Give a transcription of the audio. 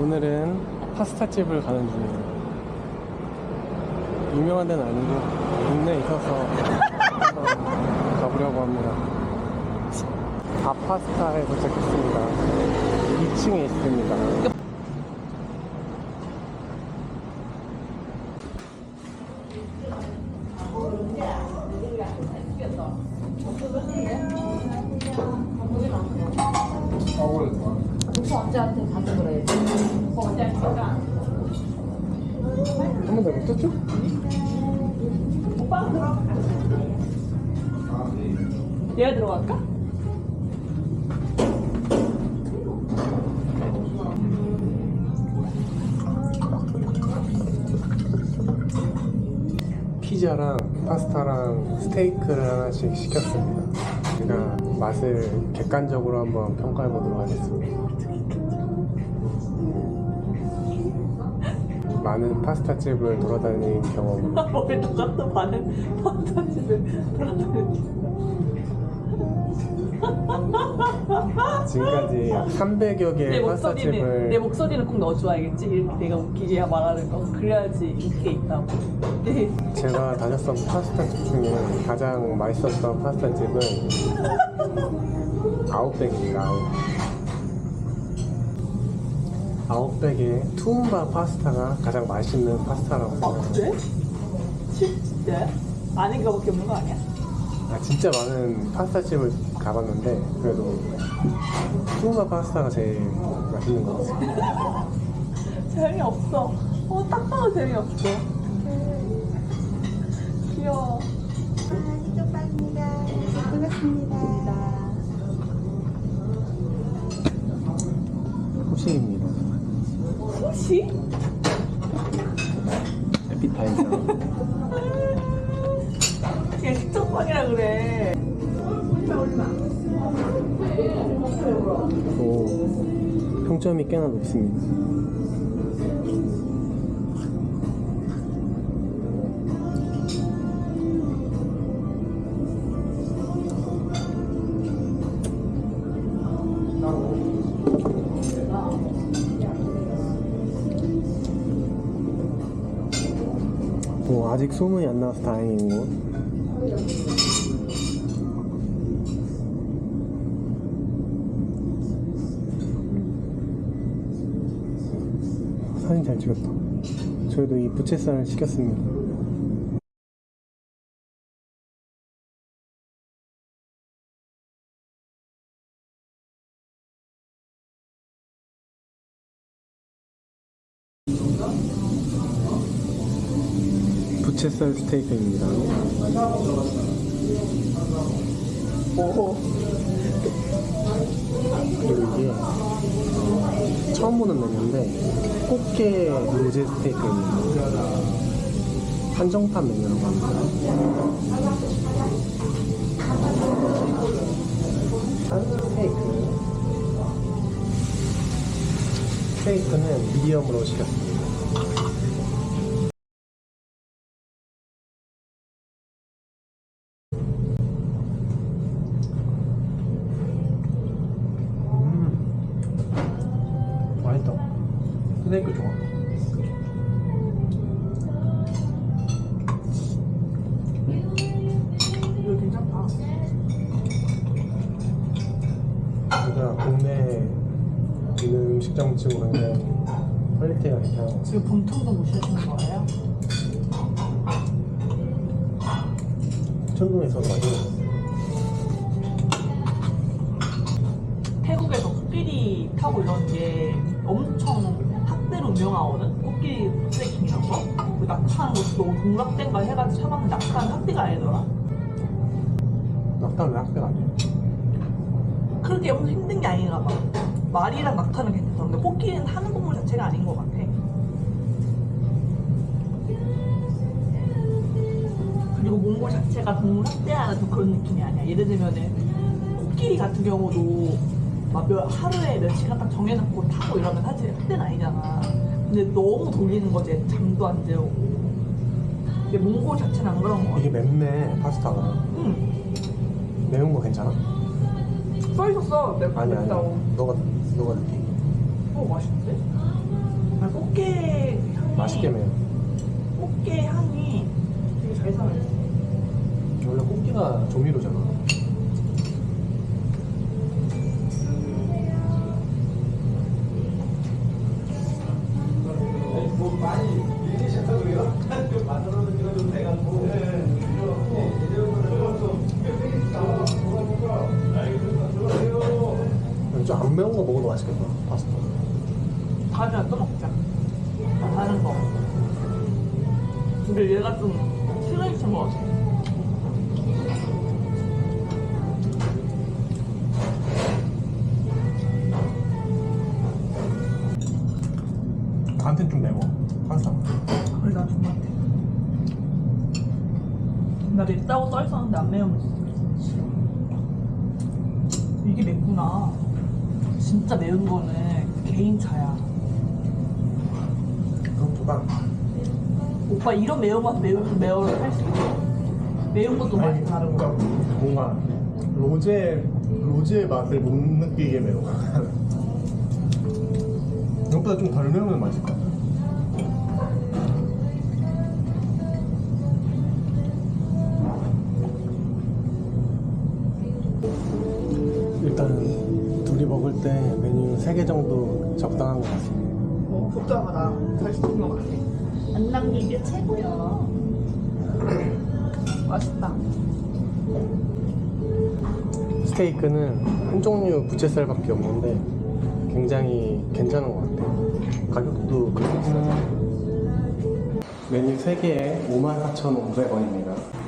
오늘은 파스타집을 가는 중이에요. 유명한 데는 아니고 동네에 있어서 어, 가보려고 합니다. 아파스타에 도착했습니다. 2층에 있습니다. 언제한테 가서 그래. 한번더 못했죠? 얘가 들어갈까? 피자랑 파스타랑 스테이크를 하나씩 시켰습니다. 제가 맛을 객관적으로 한번 평가해 보도록 하겠습니다. 많은 파스타집을 돌아다닌 경험. 왜 너가 많은 판타지를 돌아다니는 지금까지 약 300여 내 개의 목소리는 내 파스타집을 목소리는 꼭 넣어줘야겠지 이렇게 내가 웃기게 말하는 거 그래야지 인기가 있다고 네. 제가 다녔던 파스타집 중에 가장 맛있었던 파스타집은 아웃백입니다. 아웃. 아웃백의 투움바 파스타가 가장 맛있는 파스타라고 아 생각합니다. 그래? 진짜? 아는 거밖에 없는 거 아니야? 아, 진짜 많은 파스타집을 가봤는데 그래도 투움바 파스타가 제일 맛있는 것 같아요. 재미없어 어, 딱 봐도 재미없어 귀여워 이쪽 방입니다. 반갑습니다. 후식입니다. 혹시? 에피타이저. 그냥 식전빵이라 그래 오, 평점이 꽤나 높습니다. 아직 소문이 안 나와서 다행인 것. 사진 잘 찍었다. 저희도 이 부채살을 시켰습니다. 부채살 스테이크입니다. 오 그리고 이게 어, 처음 보는 메뉴인데 꽃게 로제 스테이크입니다. 한정판 메뉴라고 합니다. 스테이크. 스테이크는 미디엄으로 시켰습니다. 스테이크 좋아. 이거 괜찮다 우리가 국내 있는 음식점 치고 굉장히 퀄리티가 괜찮아. 지금 본통도 무시하시는 거예요? 천둥에서도 맛있는 태국에서 코끼리 타고 이런 게 엄청 학대로 유명하거든? 코끼리 트레킹이라고 그 낙타하는 것도 동락된가 해가지고 참았는데 낙타는 학대가 아니더라 낙타는 왜 학대가 아니야? 그렇게 엄청 힘든 게 아닌가 봐 말이랑 낙타는 괜찮던데 코끼리는 타는 동물 자체가 아닌 것 같아 그리고 몽골 자체가 동물 학대하는 그런 느낌이 아니야 예를 들면은 코끼리 같은 경우도 막 몇, 하루에 며칠간 딱 정해놓고 타고 이러면 사실 학대는 아니잖아 근데 너무 돌리는 거지 잠도 안 재우고 근데 몽골 자체는 안 그런 거 같아 이게 맵네 파스타가. 응 매운 거 괜찮아? 써 있었어 맵, 아니 아니. 맵다고 너가 너가 느끼. 어 맛있는데? 아, 꽃게 향이 맛있게 매요. 꽃게 향이 되게 잘 살아있어. 원래 꽃기가 조미료잖아. 좀안 매운 거 먹어도 맛있겠다. 파스타. 다음에 또 먹자. 다른 거. 근데 얘가 좀 시그니처인 것 같아. 나한텐 좀 매워. 파스타. 그래, 나 존맛해. 나 맵다고 써 있었는데 안 매우면 싫어. 이게 맵구나. 진짜 매운 거는 개인 차야. 그것보다 오빠 이런 매운맛 매운 매워를 할수 있어. 매운 것도 맛이 다른 거. 뭔가 로제 로제의 맛을 못 느끼게 매워. 이것보다 좀 덜 매우면 맛있을 3개 정도 적당한 것 같습니다. 어, 적당하다. 잘 시킨 것 같아. 안 남긴 게 최고야. 맛있다. 스테이크는 한 종류 부채살밖에 없는데 굉장히 괜찮은 것 같아요. 가격도 그렇게 비싸지 않아요. 메뉴 3개에 54,500원입니다.